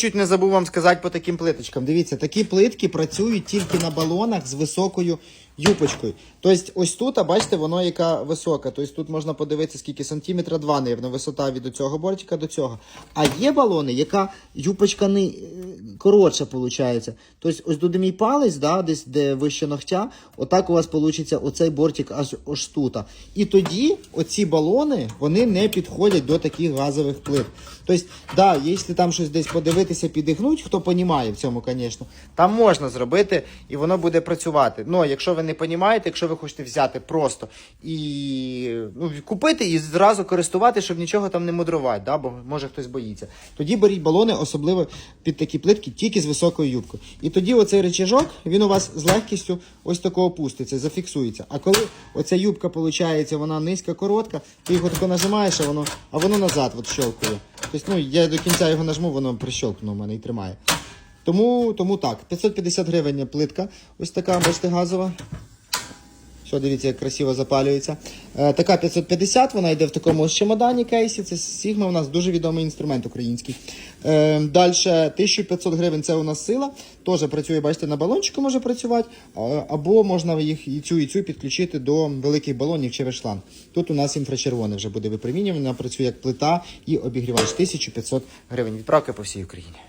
Чуть не забув вам сказати по таким плиточкам. Дивіться, такі плитки працюють тільки на балонах з високою юпочкою. Тобто, ось тут, а бачите, воно яка висока. Тобто тут можна подивитися, скільки сантиметра два, наверно, висота від цього бортика до цього. А є балони, яка юпочка не коротша виходить. Тобто, ось туди мій палець, да, десь де вище ногтя, отак у вас вийде оцей бортик аж ось тут. І тоді оці балони вони не підходять до таких газових плит. Тобто, да, якщо там щось десь подивитися, підігнуть, хто розуміє в цьому, звісно, там можна зробити і воно буде працювати. Ну, якщо ви не розумієте, якщо ви хочете взяти просто і ну, купити і зразу користувати, щоб нічого там не мудрувати, да, бо може хтось боїться. Тоді беріть балони, особливо під такі плитки, тільки з високою юбкою. І тоді оцей речажок, він у вас з легкістю ось такого опуститься, зафіксується. А коли оця юбка, виходить, вона низька, коротка, ти його тако нажимаєш, а воно, а воно назад от щелкує. Тобто, ну, я до кінця його нажму, воно прищелкнуло в мене і тримає. Тому, тому так, 550 гривень плитка, ось така, бачите, газова. Що, дивіться, як красиво запалюється. Е, така 550, вона йде в такому чемодані кейсі. Це Sigma у нас дуже відомий інструмент український. Е, Далі 1500 гривень це у нас сила. Теж працює, бачите, на балончику може працювати. Або можна їх і цю і цю підключити до великих балонів чи шланг. Тут у нас інфрачервоне вже буде випромінювання, вона працює як плита і обігрівач 1500 гривень. Відправка по всій Україні.